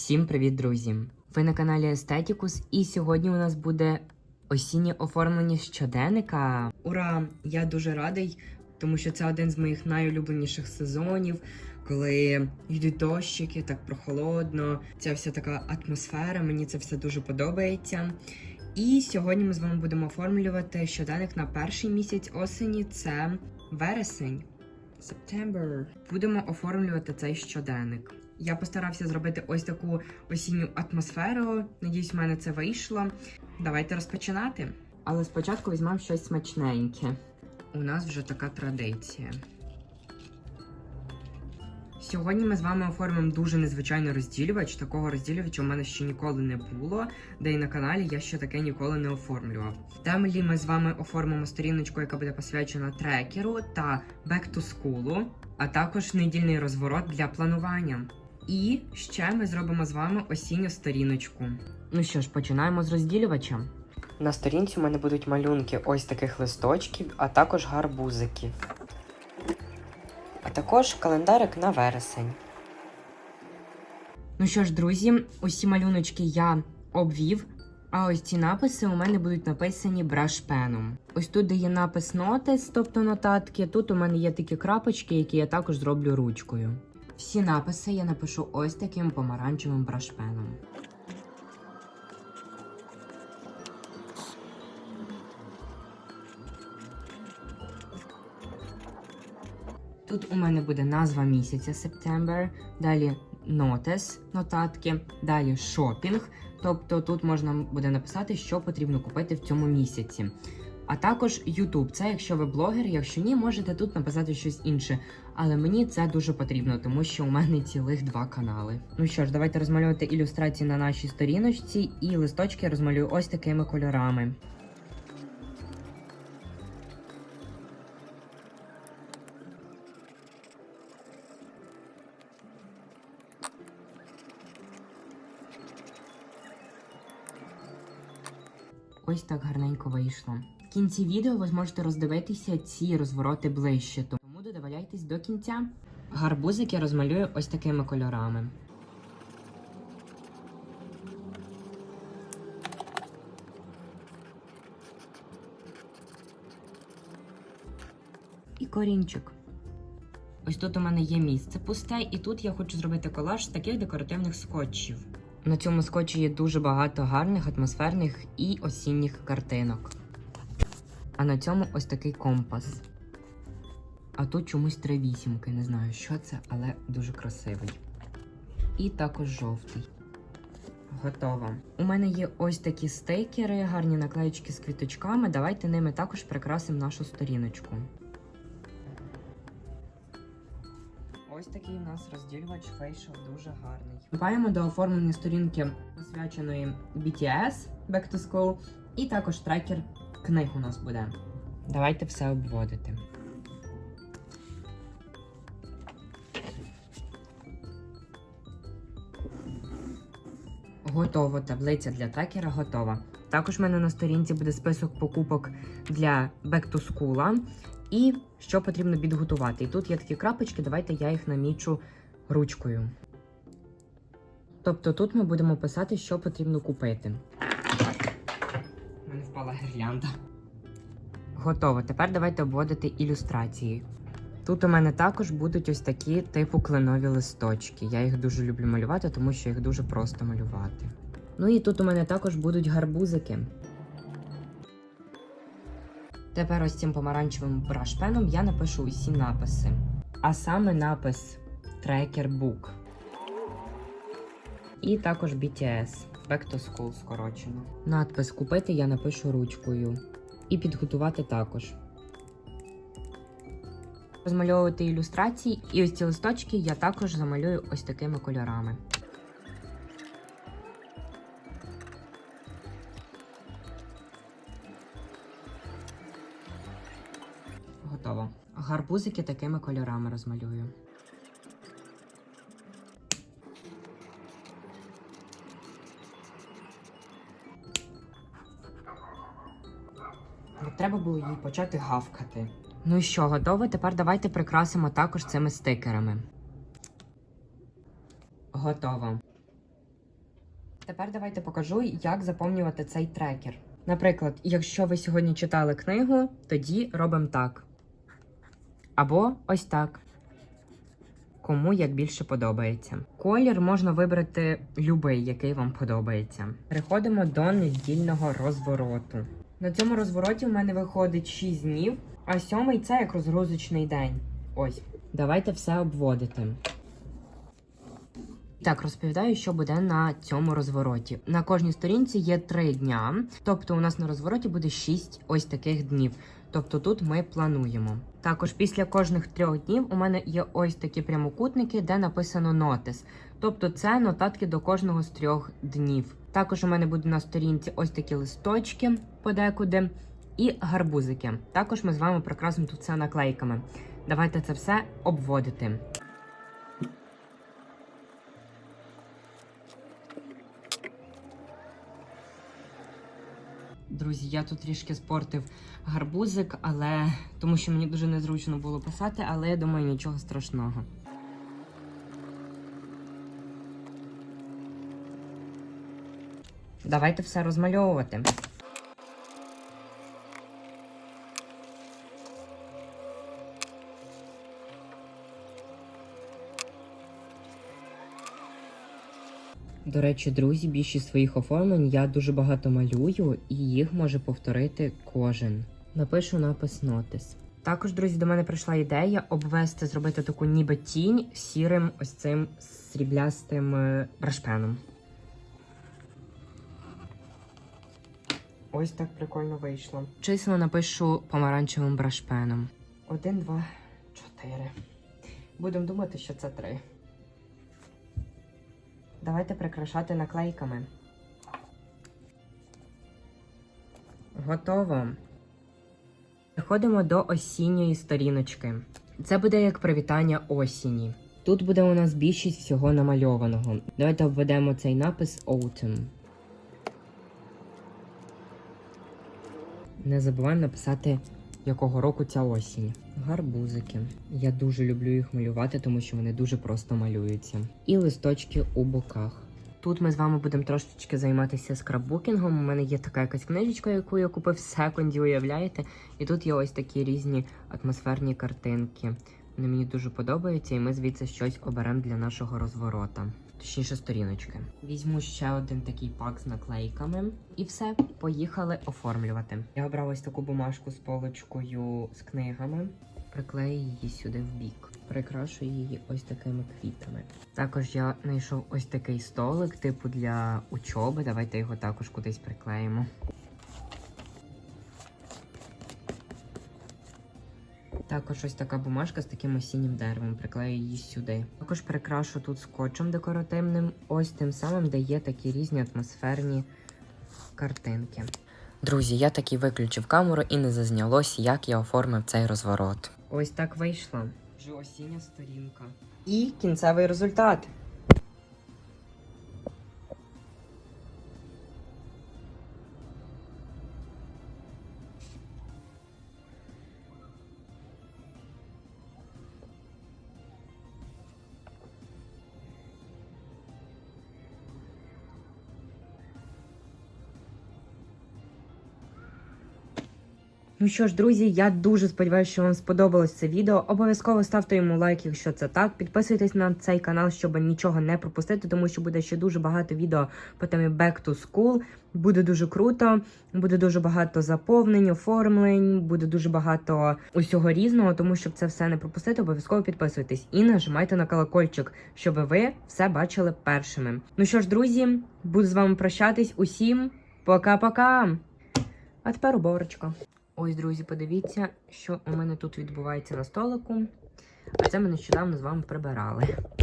Всім привіт, друзі! Ви на каналі Естетікус, і сьогодні у нас буде осіннє оформлення щоденника. Ура! Я дуже радий, тому що це один з моїх найулюбленіших сезонів, коли йдуть дощики, так прохолодно. Ця вся така атмосфера, мені це все дуже подобається. І сьогодні ми з вами будемо оформлювати щоденник на перший місяць осені. Це вересень. September. Будемо оформлювати цей щоденник. Я постарався зробити ось таку осінню атмосферу. Надіюсь, в мене це вийшло. Давайте розпочинати. Але спочатку візьмемо щось смачненьке. У нас вже така традиція. Сьогодні ми з вами оформимо дуже незвичайний розділювач. Такого розділювача у мене ще ніколи не було, де і на каналі я ще таке ніколи не оформлював. Темлі ми з вами оформимо сторіночку, яка буде посвячена трекеру та back to school, а також недільний розворот для планування. І ще ми зробимо з вами осінню сторіночку. Ну що ж, починаємо з розділювача. На сторінці у мене будуть малюнки ось таких листочків, а також гарбузики. А також календарик на вересень. Ну що ж, друзі, усі малюночки я обвів. А ось ці написи у мене будуть написані брашпеном. Ось тут, де є напис нотис, тобто нотатки, тут у мене є такі крапочки, які я також зроблю ручкою. Всі написи я напишу ось таким помаранчевим брашпеном. Тут у мене буде назва місяця September, далі notice, нотатки, далі шопінг. Тобто тут можна буде написати, що потрібно купити в цьому місяці. А також YouTube. Це якщо ви блогер, якщо ні, можете тут написати щось інше. Але мені це дуже потрібно, тому що у мене цілих два канали. Ну що ж, давайте розмалювати ілюстрації на нашій сторіночці, і листочки розмалюю ось такими кольорами. Ось так гарненько вийшло. Кінці відео ви зможете роздивитися ці розвороти ближче, тому додивляйтесь до кінця. Гарбузик я розмалюю ось такими кольорами. І корінчик. Ось тут у мене є місце пусте, і тут я хочу зробити колаж з таких декоративних скотчів. На цьому скотчі є дуже багато гарних, атмосферних і осінніх картинок. А на цьому ось такий компас. А тут чомусь три вісімки. Не знаю, що це, але дуже красивий. І також жовтий. Готово. У мене є ось такі стикери, гарні наклеєчки з квіточками. Давайте ними також прикрасимо нашу сторіночку. Ось такий у нас розділювач вийшов дуже гарний. Приступаємо до оформлення сторінки, посвяченої BTS Back to School, і також трекер книг у нас буде. Давайте все обводити. Готово. Таблиця для трекера готова. Також в мене на сторінці буде список покупок для Back to School і що потрібно підготувати. І тут є такі крапочки, давайте я їх намічу ручкою. Тобто тут ми будемо писати, що потрібно купити. Впала гірлянда. Готово. Тепер давайте обводити ілюстрації. Тут у мене також будуть ось такі типу кленові листочки. Я їх дуже люблю малювати, тому що їх дуже просто малювати. Ну і тут у мене також будуть гарбузики. Тепер ось цим помаранчевим брашпеном я напишу усі написи. А саме напис Tracker Book. І також BTS. Back to School скорочено. Надпис купити я напишу ручкою. І підготувати також. Розмальовувати ілюстрації, і ось ці листочки я також замалюю ось такими кольорами. Готово. Гарбузики такими кольорами розмалюю. Треба було їй почати гавкати. Ну і що, готово? Тепер давайте прикрасимо також цими стикерами. Готово. Тепер давайте покажу, як заповнювати цей трекер. Наприклад, якщо ви сьогодні читали книгу, тоді робимо так. Або ось так. Кому як більше подобається. Колір можна вибрати любий, який вам подобається. Переходимо до недільного розвороту. На цьому розвороті в мене виходить 6 днів, а сьомий це як розгрузочний день. Ось. Давайте все обводити. Так, розповідаю, що буде на цьому розвороті. На кожній сторінці є 3 дня, тобто у нас на розвороті буде 6 ось таких днів. Тобто тут ми плануємо. Також після кожних трьох днів у мене є ось такі прямокутники, де написано нотис. Тобто це нотатки до кожного з трьох днів. Також у мене буде на сторінці ось такі листочки подекуди і гарбузики. Також ми з вами прикрасимо тут все наклейками. Давайте це все обводити. Друзі, я тут трішки спортив гарбузик, але тому що мені дуже незручно було писати, але я думаю, нічого страшного. Давайте все розмальовувати. До речі, друзі, більшість своїх оформлень я дуже багато малюю, і їх може повторити кожен. Напишу напис нотис. Також, друзі, до мене прийшла ідея обвести, зробити таку ніби тінь сірим ось цим сріблястим е, брашпеном. Ось так прикольно вийшло. Число напишу помаранчевим брашпеном. Один, два, чотири. Будемо думати, що це три. Давайте прикрашати наклейками. Готово. Переходимо до осінньої сторіночки. Це буде як привітання осені. Тут буде у нас більшість всього намальованого. Давайте обведемо цей напис Autumn. Не забуваємо написати, якого року ця осінь. Гарбузики. Я дуже люблю їх малювати, тому що вони дуже просто малюються. І листочки у боках. Тут ми з вами будемо трошечки займатися скраббукінгом. У мене є така якась книжечка, яку я купив в секунді, уявляєте? І тут є ось такі різні атмосферні картинки. Вони мені дуже подобаються, і ми звідси щось оберемо для нашого розворота. Точніше, сторіночки. Візьму ще один такий пак з наклейками. І все, поїхали оформлювати. Я обрав ось таку бумажку з полочкою з книгами. Приклею її сюди в бік. Прикрашу її ось такими квітами. Також я знайшов ось такий столик, типу для учоби. Давайте його також кудись приклеїмо. Також ось така бумажка з таким осіннім деревом. Приклею її сюди. Також прикрашу тут скотчем декоративним, ось тим самим, де є такі різні атмосферні картинки. Друзі, я таки виключив камеру і не зазнялось, як я оформив цей розворот. Ось так вийшло. Вже осіння сторінка. І кінцевий результат. Ну що ж, друзі, я дуже сподіваюся, що вам сподобалось це відео. Обов'язково ставте йому лайк, якщо це так. Підписуйтесь на цей канал, щоб нічого не пропустити, тому що буде ще дуже багато відео по темі Back to School. Буде дуже круто, буде дуже багато заповнень, оформлень, буде дуже багато усього різного. Тому щоб це все не пропустити, обов'язково підписуйтесь і нажимайте на колокольчик, щоб ви все бачили першими. Ну що ж, друзі, буду з вами прощатись. Усім пока-пока. А тепер уборочка. Ось, друзі, подивіться, що у мене тут відбувається на столику. А це ми нещодавно з вами прибирали.